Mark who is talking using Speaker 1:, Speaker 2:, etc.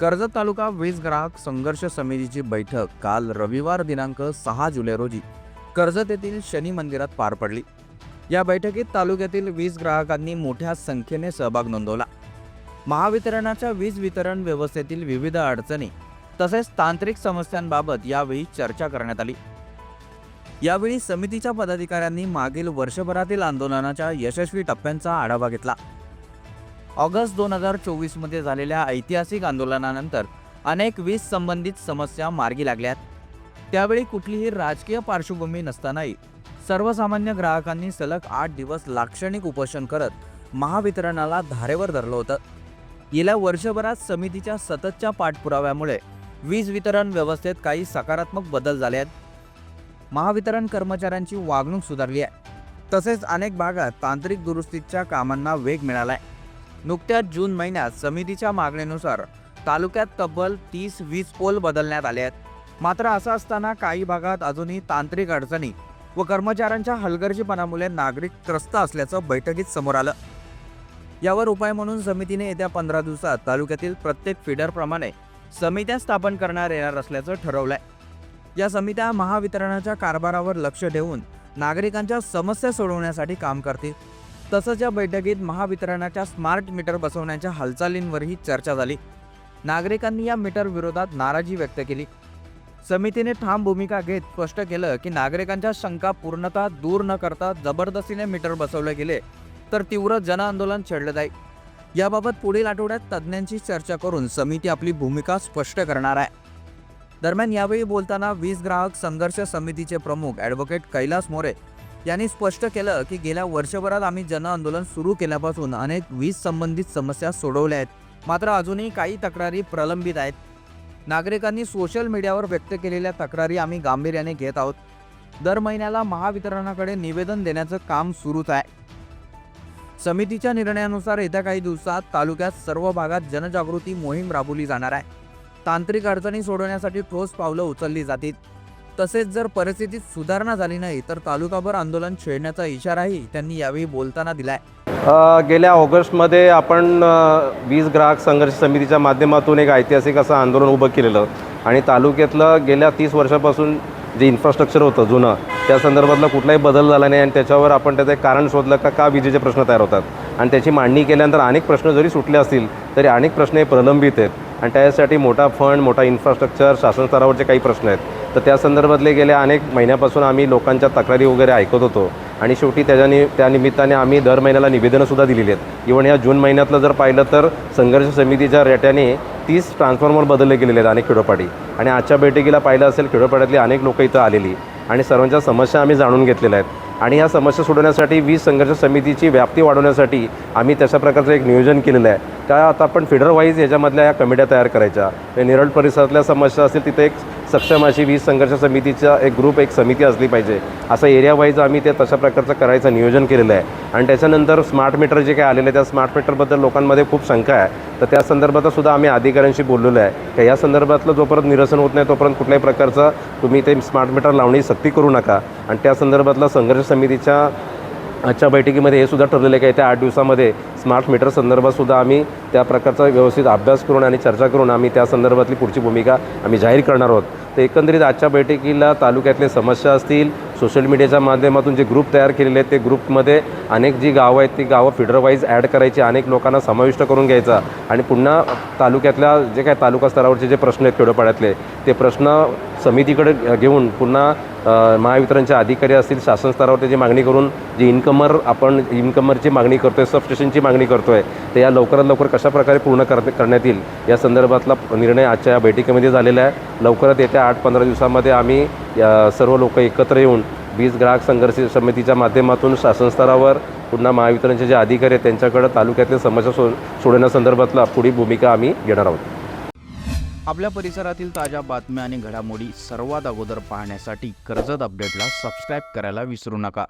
Speaker 1: कर्जत तालुका वीज ग्राहक संघर्ष समितीची बैठक काल रविवार दिनांक सहा जुलै रोजी. कर्जत येथील शनी मंदिरात पार पडली. या बैठकीत तालुक्यातील वीज ग्राहकांनी मोठ्या संख्येने सहभाग नोंदवला. महावितरणाच्या वीज वितरण व्यवस्थेतील विविध अडचणी तसेच तांत्रिक समस्यांबाबत यावेळी चर्चा करण्यात आली. यावेळी समितीच्या पदाधिकाऱ्यांनी मागील वर्षभरातील आंदोलनाच्या यशस्वी टप्प्यांचा आढावा घेतला. ऑगस्ट दोन हजार चोवीसमध्ये झालेल्या ऐतिहासिक आंदोलनानंतर अनेक वीज संबंधित समस्या मार्गी लागल्यात त्यावेळी कुठलीही राजकीय पार्श्वभूमी नसतानाही सर्वसामान्य ग्राहकांनी सलग आठ दिवस लाक्षणिक उपोषण करत महावितरणाला धारेवर धरलं होतं. गेल्या वर्षभरात समितीच्या सततच्या पाठपुराव्यामुळे वीज वितरण व्यवस्थेत काही सकारात्मक बदल झाले आहेत. महावितरण कर्मचाऱ्यांची वागणूक सुधारली आहे. तसेच अनेक भागात तांत्रिक दुरुस्तीच्या कामांना वेग मिळाला आहे. नुकत्याच जून महिन्यात समितीच्या मागणीनुसार तालुक्यात तब्बल तीस वीज पोल बदलण्यात आले आहेत. मात्र असं असताना काही भागात अजूनही तांत्रिक अडचणी व कर्मचाऱ्यांच्या हलगर्जीपणामुळे नागरिक त्रस्त असल्याचं बैठकीत समोर आलं. यावर उपाय म्हणून समितीने येत्या पंधरा दिवसात तालुक्यातील प्रत्येक फिडरप्रमाणे समित्या स्थापन करणार येणार असल्याचं ठरवलंय. या समित्या महावितरणाच्या कारभारावर लक्ष ठेवून नागरिकांच्या समस्या सोडवण्यासाठी काम करतील. तसंच या बैठकीत महावितरणाच्या स्मार्ट मीटर बसवण्याच्या हालचालींवरही चर्चा झाली. नागरिकांनी या मीटर विरोधात नाराजी व्यक्त केली. समितीने ठाम भूमिका घेत स्पष्ट केलं की नागरिकांच्या शंका पूर्णतः दूर न करता जबरदस्तीने मीटर बसवले गेले तर तीव्र जनआंदोलन छेडलं जाईल. याबाबत पुढील आठवड्यात तज्ज्ञांची चर्चा करून समिती आपली भूमिका स्पष्ट करणार आहे. दरम्यान यावेळी बोलताना वीज ग्राहक संघर्ष समितीचे प्रमुख ॲडव्होकेट कैलास मोरे यांनी स्पष्ट केलं की गेल्या वर्षभरात आम्ही जनआंदोलन सुरू केल्यापासून अनेक वीज संबंधित समस्या सोडवल्या आहेत. मात्र अजूनही काही तक्रारी प्रलंबित आहेत. नागरिकांनी सोशल मीडियावर व्यक्त केलेल्या तक्रारी आम्ही गांभीर्याने घेत आहोत. दर महिन्याला महावितरणाकडे निवेदन देण्याचं काम सुरूच आहे. समितीच्या निर्णयानुसार येत्या काही दिवसात तालुक्यात सर्व भागात जनजागृती मोहीम राबवली जाणार आहे. तांत्रिक अडचणी सोडवण्यासाठी ठोस पावलं उचलली जातील. तसेच जर परिस्थितीत सुधारणा झाली नाही तर तालुकाभर आंदोलन छेडण्याचा इशाराही त्यांनी यावेळी बोलताना दिलाय.
Speaker 2: गेल्या ऑगस्टमध्ये आपण वीज ग्राहक संघर्ष समितीच्या माध्यमातून एक ऐतिहासिक असं आंदोलन उभं केलेलं आणि तालुक्यातलं गेल्या तीस वर्षापासून जे इन्फ्रास्ट्रक्चर होतं जुनं त्या संदर्भातला कुठलाही बदल झाला नाही आणि त्याच्यावर आपण त्याचं एक कारण शोधलं का का विजेचे प्रश्न तयार होतात? आणि त्याची मांडणी केल्यानंतर अनेक प्रश्न जरी सुटले असतील तरी अनेक प्रश्न हे प्रलंबित आहेत. आणि त्यासाठी मोठा फंड मोठा इन्फ्रास्ट्रक्चर शासन स्तरावरचे काही प्रश्न आहेत. तर त्या संदर्भातले गेल्या अनेक महिन्यापासून आम्ही लोकांच्या तक्रारी वगैरे ऐकत होतो. आणि शेवटी त्याच्यानी त्या निमित्ताने आम्ही दर महिन्याला निवेदनंसुद्धा दिलेली आहेत. इव्हन या जून महिन्यातलं जर पाहिलं तर संघर्ष समितीच्या रेट्याने तीस ट्रान्सफॉर्मर बदलले गेलेले आहेत अनेक खेडोपाडी. आणि आजच्या बैठकीला पाहिलं असेल खेडोपाड्यातली अनेक लोकं इथं आलेली. आणि सर्वांच्या समस्या आम्ही जाणून घेतलेल्या आहेत. आणि या समस्या सोडवण्यासाठी वीज संघर्ष समितीची व्याप्ती वाढवण्यासाठी आम्ही तशा प्रकारचं एक नियोजन केलेलं आहे. त्या आता आपण फिडर वाईज याच्यामधल्या या कमिट्या तयार करायच्या. निरळ परिसरातल्या समस्या असतील तिथे एक सक्षम अशी वीज संघर्ष समितीचा एक ग्रुप एक समिती असली पाहिजे. असं एरिया वाईज आम्ही ते तशा प्रकारचं करायचं नियोजन केलेलं आहे. आणि त्याच्यानंतर स्मार्ट मीटर जे काही आलेले आहे त्या स्मार्ट मीटरबद्दल लोकांमध्ये खूप शंका आहे. तर त्या संदर्भात सुद्धा आम्ही अधिकाऱ्यांशी बोललेलो आहे. की या संदर्भातलं जोपर्यंत निरसन होत नाही तोपर्यंत कुठल्याही प्रकारचं तुम्ही ते स्मार्ट मीटर लावणी सक्ती करू नका. आणि त्या संदर्भातला संघर्ष समितीच्या आजच्या बैठकीमध्ये हे सुद्धा ठरलेलं आहे की त्या आठ दिवसामध्ये स्मार्ट मीटर संदर्भातसुद्धा आम्ही त्या प्रकारचा व्यवस्थित अभ्यास करून आणि चर्चा करून आम्ही त्या संदर्भातली पुढची भूमिका आम्ही जाहीर करणार आहोत. तर एकंदरीत आजच्या बैठकीला तालुक्यातले समस्या असतील सोशल मीडियाच्या माध्यमातून जे ग्रुप तयार केलेले आहेत ते ग्रुपमध्ये अनेक जी गावं आहेत ती गावं फिडरवाईज ॲड करायची अनेक लोकांना समाविष्ट करून घ्यायचा आणि पुन्हा तालुक्यातल्या जे काय तालुका स्तरावरचे जे प्रश्न आहेत खेडोपाड्यातले ते प्रश्न समितीकडे घेऊन पुन्हा महावितरणचे अधिकारी असतील शासन स्तरावर त्याची मागणी करून जी इन्कमर आपण इन्कमरची मागणी करतो आहे सबस्टेशनची मागणी करतो आहे तर या लवकरात लवकर कशाप्रकारे पूर्ण कर करण्यात येईल? या संदर्भातला निर्णय आजच्या या बैठकीमध्ये झालेला आहे. लवकरात येत्या आठ पंधरा दिवसामध्ये आम्ही सर्व लोक एकत्र येऊन वीज ग्राहक संघर्ष समितीच्या माध्यमातून शासन स्तरावर पुन्हा महावितरणचे जे अधिकारी आहेत त्यांच्याकडे तालुक्यातील समस्या सो सोडवण्यासंदर्भातला पुढील भूमिका आम्ही घेणार आहोत.
Speaker 1: आपल्या परिसरातील ताज्या बातम्या आणि घडामोडी सर्वात अगोदर पाहण्यासाठी कर्जत अपडेटला सबस्क्राईब करायला विसरू नका.